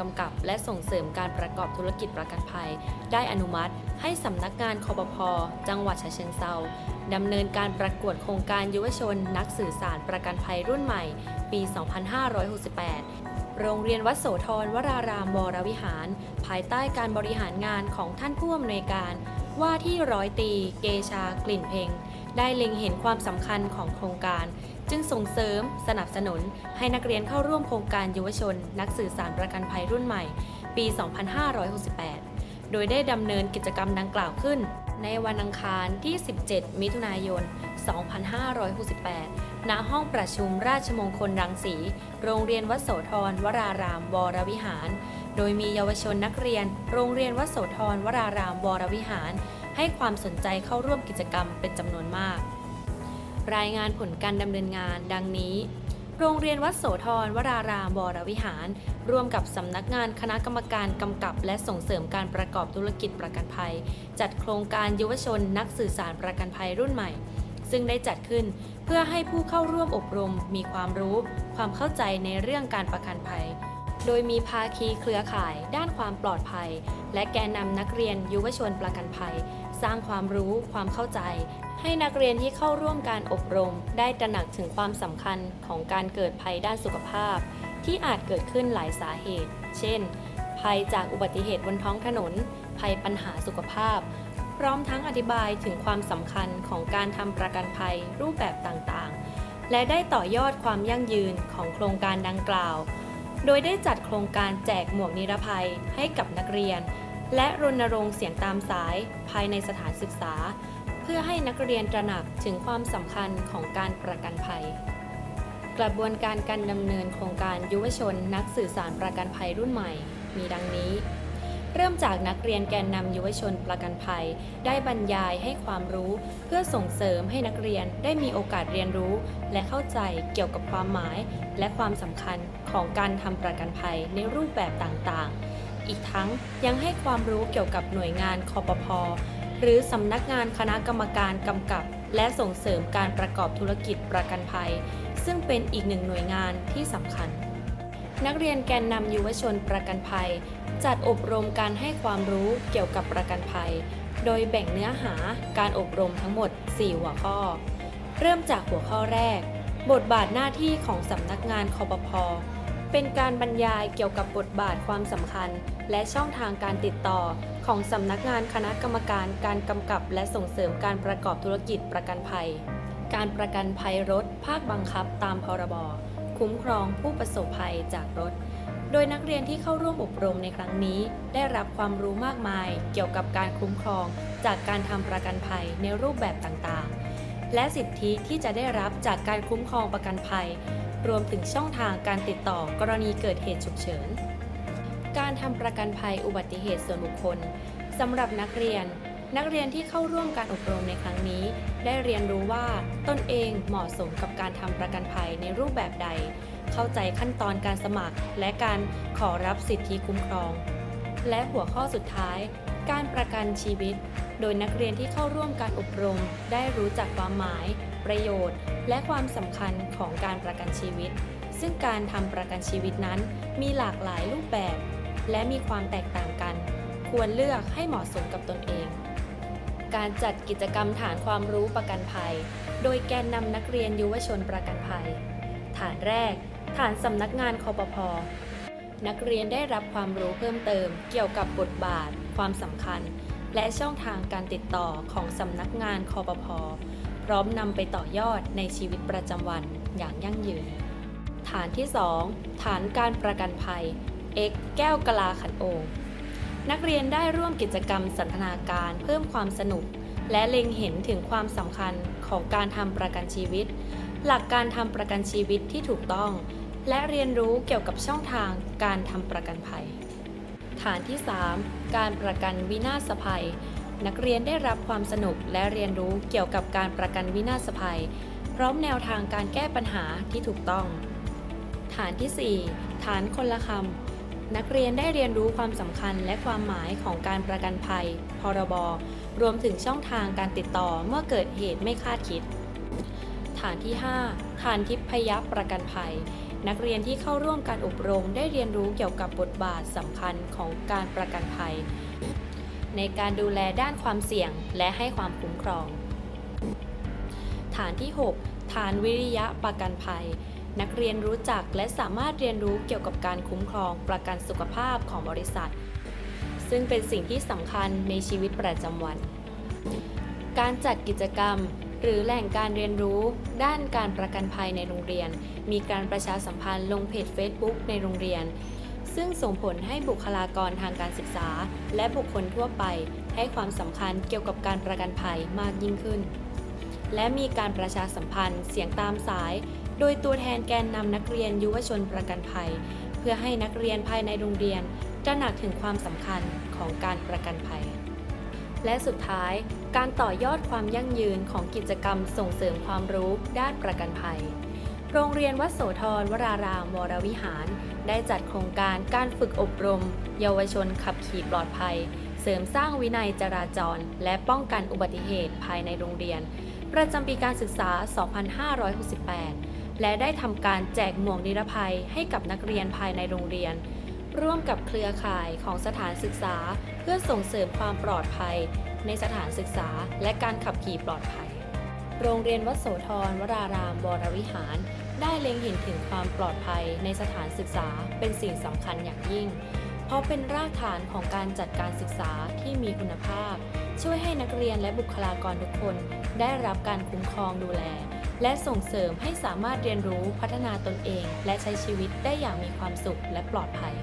กำกับ และส่งเสริมการประกอบธุรกิจประกันภัย ได้อนุมัติ ให้สำนักงานคอปพจังหวัดฉะเชิงเซาดำเนินการประกวดโครงการยุวชน นักสื่อสารประกันภัยรุ่นใหม่ ปี 2568 โรงเรียนวัดโสธรวรารามวรวิหาร ภายใต้การบริหารงานของท่านผู้อำนวยการ ว่าที่ร้อยตรีเกชากลิ่นเพ็งได้เล็งเห็นความสำคัญของโครงการ จึงส่งเสริม สนับสนุน ให้นักเรียนเข้าร่วมโครงการเยุวชน นักสื่อสารประกันภัยรุ่นใหม่ ปี 2568 โดยได้ดำเนินกิจกรรมดังกล่าวขึ้น ในวันอังคารที่ 17 มิถุนายน 2568 ณ ห้องประชุมราชมงคลรังสี โรงเรียนวัดโสธรวรารามวรวิหาร โดยมีเยาวชนนักเรียน โรงเรียนวัดโสธรวรารามวรวิหาร ให้ความสนใจเข้าร่วมกิจกรรมเป็นจำนวนมาก รายงานผลการดำเนินงาน ดังนี้ โรงเรียนวัดโสธรวรารามวรวิหาร ร่วมกับสำนักงานคณะกรรมการกำกับและส่งเสริมการประกอบธุรกิจประกันภัย จัดโครงการยุวชนนักสื่อสารประกันภัยรุ่นใหม่ ซึ่งได้จัดขึ้นเพื่อให้ผู้เข้าร่วมอบรม มีความรู้ ความเข้าใจในเรื่องการประกันภัย โดยมีภาคีเครือข่าย ด้านความปลอดภัย และแกนนำนักเรียนยุวชนประกันภัย สร้างความรู้ความเข้าใจ ให้นักเรียนที่เข้าร่วมการอบรม ได้ตระหนักถึงความสำคัญของการเกิดภัยด้านสุขภาพ ที่อาจเกิดขึ้นหลายสาเหตุ เช่น ภัยจากอุบัติเหตุบนท้องถนน ภัยปัญหาสุขภาพ พร้อมทั้งอธิบายถึงความสำคัญของการทำประกันภัยรูปแบบต่างๆ และได้ต่อยอดความยั่งยืนของโครงการดังกล่าว โดยได้จัดโครงการแจกหมวกนิรภัยให้กับนักเรียน และรณรงค์เสียงตามสายภายในสถานศึกษา เพื่อให้นักเรียนตระหนักถึงความสำคัญของการประกันภัย กระบวนการการดำเนินโครงการยุวชนนักสื่อสารประกันภัยรุ่นใหม่ มีดังนี้ เริ่มจากนักเรียนแกนนำยุวชนประกันภัย ได้บรรยายให้ความรู้ เพื่อส่งเสริมให้นักเรียนได้มีโอกาสเรียนรู้ และเข้าใจเกี่ยวกับความหมาย และความสำคัญของการทำประกันภัยในรูปแบบต่างๆ ทั้งยังให้ความรู้เกี่ยวกับหน่วยงานคอปพหรือสำนักงานคณะกรรมการกำกับ และส่งเสริมการประกอบธุรกิจประกันภัย ซึ่งเป็นอีกหนึ่งหน่วยงานที่สำคัญ นักเรียนแกนนำยุวชนประกันภัย จัดอบรมการให้ความรู้เกี่ยวกับประกันภัย โดยแบ่งเนื้อหาการอบรมทั้งหมด 4 หัวข้อ เริ่มจากหัวข้อแรก บทบาทหน้าที่ของสำนักงานคอปพ เป็นการบรรยายเกี่ยวกับบทบาทความสำคัญ และช่องทางการติดต่อ ของสำนักงานคณะกรรมการการกำกับและส่งเสริมการประกอบธุรกิจประกันภัย การประกันภัยรถ ภาคบังคับตามพรบ คุ้มครองผู้ประสบภัยจากรถ โดยนักเรียนที่เข้าร่วมอบรมในครั้งนี้ ได้รับความรู้มากมาย เกี่ยวกับการคุ้มครอง จากการทำประกันภัยในรูปแบบต่างๆ และสิทธิที่จะได้รับจากการคุ้มครองประกันภัย รวมถึงช่องทางการติดต่อกรณีเกิดเหตุฉุกเฉิน การทำประกันภัยอุบัติเหตุส่วนบุคคลสำหรับนักเรียน นักเรียนที่เข้าร่วมการอบรมในครั้งนี้ ได้เรียนรู้ว่าตนเองเหมาะสมกับการทำประกันภัยในรูปแบบใด เข้าใจขั้นตอนการสมัคร และการขอรับสิทธิคุ้มครอง และหัวข้อสุดท้าย การประกันชีวิต โดยนักเรียนที่เข้าร่วมการอบรม ได้รู้จักความหมาย ประโยชน์ และความสำคัญของการประกันชีวิต ซึ่งการทำประกันชีวิตนั้น มีหลากหลายรูปแบบ และมีความแตกต่างกัน ควรเลือกให้เหมาะสมกับตนเอง การจัดกิจกรรมฐานความรู้ประกันภัย โดยแกนนำนักเรียนยุวชนประกันภัย ฐานแรก ฐานสำนักงานคอปพนักเรียนได้รับความรู้เพิ่มเติมเกี่ยวกับบทบาท ความสำคัญ และช่องทางการติดต่อของสำนักงานคอปพพร้อมนำไปต่อยอดในชีวิตประจำวันอย่างยั่งยืน ฐานที่ 2 ฐานการประกันภัย X แก้วกลาขันโองนักเรียนได้ร่วมกิจกรรมสันทนาการเพิ่มความสนุก และเล็งเห็นถึงความสำคัญของการทำประกันชีวิต หลักการทำประกันชีวิตที่ถูกต้อง และเรียนรู้เกี่ยวกับช่องทางการทำประกันภัย ฐานที่ 3 การประกันวินาศภัย นักเรียนได้รับความสนุกและเรียนรู้เกี่ยวกับการประกันวินาศภัย พร้อมแนวทางการแก้ปัญหาที่ถูกต้อง ฐานที่ 4 ฐานคนละคำนักเรียนได้เรียนรู้ความสำคัญและความหมายของการประกันภัย พรบ รวมถึงช่องทางการติดต่อเมื่อเกิดเหตุไม่คาดคิด ฐานที่ 5 ฐานทิพยประกันภัย นักเรียนที่เข้าร่วมการอบรมได้เรียนรู้เกี่ยวกับบทบาทสำคัญของการประกันภัย ในการดูแลด้านความเสี่ยงและให้ความคุ้มครอง ฐานที่ 6 ฐานวิริยะประกันภัย นักเรียนรู้จักและสามารถเรียนรู้เกี่ยวกับการคุ้มครองประกันสุขภาพของบริษัท ซึ่งเป็นสิ่งที่สำคัญในชีวิตประจำวัน การจัดกิจกรรม หรือแหล่งการเรียนรู้ ด้านการประกันภัยในโรงเรียน มีการประชาสัมพันธ์ลงเพจ Facebook ในโรงเรียน ซึ่งส่งผลให้บุคลากรทางการศึกษา และบุคคลทั่วไป ให้ความสำคัญเกี่ยวกับการประกันภัยมากยิ่งขึ้น และมีการประชาสัมพันธ์เสียงตามสาย โดยตัวแทนแกนนำนักเรียนยุวชนประกันภัย เพื่อให้นักเรียนภายในโรงเรียนตระหนักถึงความสำคัญของการประกันภัย และสุดท้าย การต่อยอดความยั่งยืนของกิจกรรมส่งเสริมความรู้ด้านประกันภัย โรงเรียนวัดโสธรวรารามวรวิหาร ได้จัดโครงการการฝึกอบรม เยาวชนขับขี่ปลอดภัย เสริมสร้างวินัยจราจร และป้องกันอุบัติเหตุภายในโรงเรียน ประจำปีการศึกษา 2568 และได้ทำการแจกหมวกนิรภัยให้กับนักเรียนภายในโรงเรียน ร่วมกับเครือข่ายของสถานศึกษา เพื่อส่งเสริมความปลอดภัย ในสถานศึกษา และการขับขี่ปลอดภัย โรงเรียนวัดโสธรวรารามวรวิหาร ได้เล็งเห็นถึงความปลอดภัยในสถานศึกษาเป็นสิ่งสำคัญอย่างยิ่ง เพราะเป็นรากฐานของการจัดการศึกษาที่มีคุณภาพ ช่วยให้นักเรียนและบุคลากรทุกคน ได้รับการคุ้มครองดูแลและส่งเสริมให้สามารถเรียนรู้พัฒนาตนเอง และใช้ชีวิตได้อย่างมีความสุขและปลอดภัย